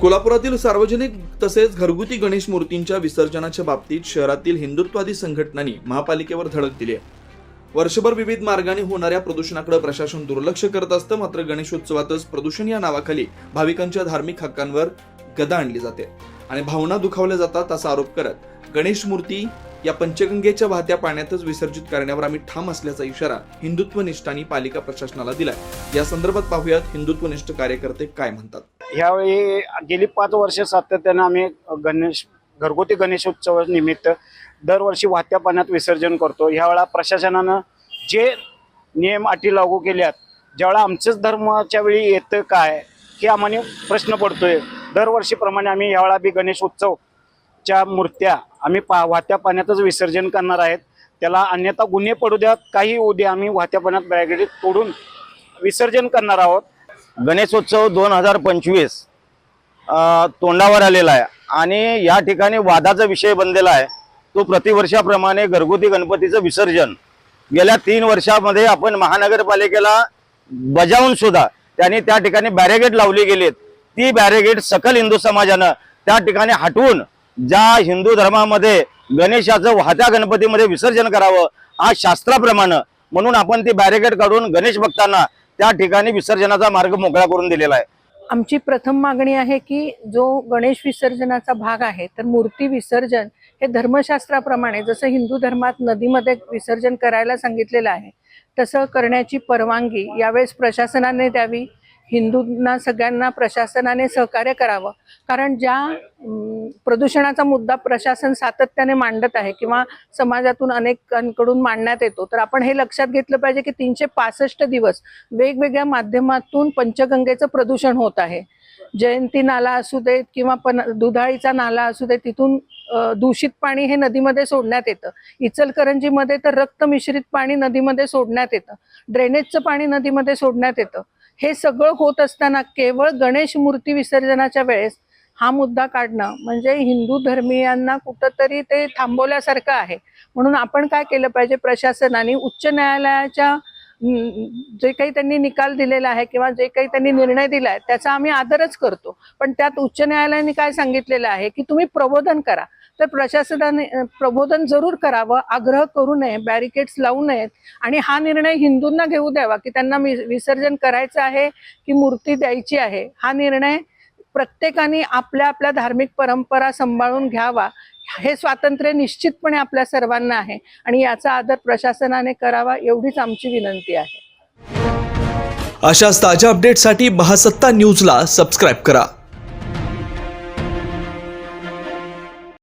कोल्हापुरातील सार्वजनिक तसेच घरगुती गणेश मूर्तींच्या विसर्जनाच्या बाबतीत शहरातील हिंदुत्वादी संघटनांनी महापालिकेवर धडक दिली आहे. वर्षभर विविध मार्गाने होणाऱ्या प्रदूषणाकडे प्रशासन दुर्लक्ष करत असतं मात्र गणेशोत्सवातच प्रदूषण या नावाखाली भाविकांच्या धार्मिक हक्कांवर गदा आणली जाते. आणि भावना दुखावल्या जातात असा आरोप करत गणेश मूर्ती या पंचगंगेच्या वाहत्या पाण्यातच विसर्जित करण्यावर आम्ही ठाम असल्याचा इशारा हिंदुत्वनिष्ठांनी पालिका प्रशासनाला दिलाय. या संदर्भात पाहूयात हिंदुत्वनिष्ठ कार्यकर्ते काय म्हणतात. ह्यावेळी गेली पाच वर्ष सातत्यानं आम्ही गणेश घरगुती गणेशोत्सवा निमित्त दरवर्षी वाहत्या पाण्यात विसर्जन करतो. ह्यावेळा प्रशासनानं जे नियम अटी लागू केल्यात ज्यावेळा आमचंच धर्माच्या वेळी येतं काय हे आम्हाला प्रश्न पडतोय. दरवर्षीप्रमाणे आम्ही ह्यावेळा बी गणेशोत्सवच्या मूर्त्या आम्ही पा वाहत्या पाण्यातच विसर्जन करणार आहेत. त्याला अन्यथा गुन्हे पडू द्यात काही उद्या आम्ही वाहत्या पाण्यात बॅगेट तोडून विसर्जन करणार आहोत. गणेशोत्सव दोन हजार पंचवीस तोंडावर आलेला आहे. आणि या ठिकाणी वादाचा विषय बनलेला आहे. तो प्रतिवर्षाप्रमाणे घरगुती गणपतीचं विसर्जन. गेल्या तीन वर्षामध्ये आपण महानगरपालिकेला बजावून सुद्धा त्यांनी त्या ठिकाणी बॅरेगेट लावली गेलीत. ती बॅरेगेट सकल हिंदू समाजानं त्या ठिकाणी हटवून ज्या हिंदू धर्मामध्ये गणेशाचं वाहत्या गणपतीमध्ये विसर्जन करावं हा शास्त्राप्रमाणे म्हणून आपण ती बॅरिगेड काढून गणेश भक्तांना त्या ठिकाणी विसर्जनाचा मार्ग मोकळा करून दिलेला आहे. आमची प्रथम मागणी आहे की जो गणेश विसर्जनाचा भाग आहे तर मूर्ती विसर्जन हे धर्मशास्त्राप्रमाणे जसं हिंदू धर्मात नदीमध्ये विसर्जन करायला सांगितलेलं आहे तसं करण्याची परवानगी यावेळेस प्रशासनाने द्यावी. हिंदूंना सगळ्यांना प्रशासनाने सहकार्य करावं. कारण ज्या प्रदूषणाचा मुद्दा प्रशासन सातत्याने मांडत आहे किंवा समाजातून अनेकांकडून मांडण्यात येतो तर आपण हे लक्षात घेतलं पाहिजे की तीनशे पासष्ट दिवस वेगवेगळ्या माध्यमातून पंचगंगेचं प्रदूषण होत आहे. जयंती नाला असू देत किंवा पण दुधाळीचा नाला असू दे तिथून दूषित पाणी हे नदीमध्ये सोडण्यात येतं. इचलकरंजीमध्ये तर रक्त मिश्रित पाणी नदीमध्ये सोडण्यात येतं. ड्रेनेजचं पाणी नदीमध्ये सोडण्यात येतं. हे सगळं होत असताना केवळ गणेश मूर्ती विसर्जनाच्या वेळेस हा मुद्दा काढणं म्हणजे हिंदू धर्मीयांना कुठंतरी ते थांबवल्यासारखं आहे. म्हणून आपण काय केलं पाहिजे प्रशासनाने उच्च न्यायालयाच्या जे काही त्यांनी निकाल दिलेला आहे किंवा जे काही त्यांनी निर्णय दिला आहे त्याचा आम्ही आदरच करतो. पण त्यात उच्च न्यायालयाने काय सांगितलेलं आहे की तुम्ही प्रबोधन करा. तर प्रशासनाने प्रबोधन जरूर करावं आग्रह करू नये बॅरिकेड्स लावू नयेत. आणि हा निर्णय हिंदूंना घेऊ द्यावा की त्यांना विसर्जन करायचं आहे की मूर्ती द्यायची आहे. हा निर्णय प्रत्येकाने आपल्या आपल्या धार्मिक परंपरा सांभाळून घ्यावा. हे स्वातंत्र्य निश्चितपणे आपल्या सर्वांना आहे आणि याचा आदर प्रशासनाने करावा एवढीच आमची विनंती आहे. अशाच ताज्या अपडेटसाठी महासत्ता न्यूजला सबस्क्राईब करा.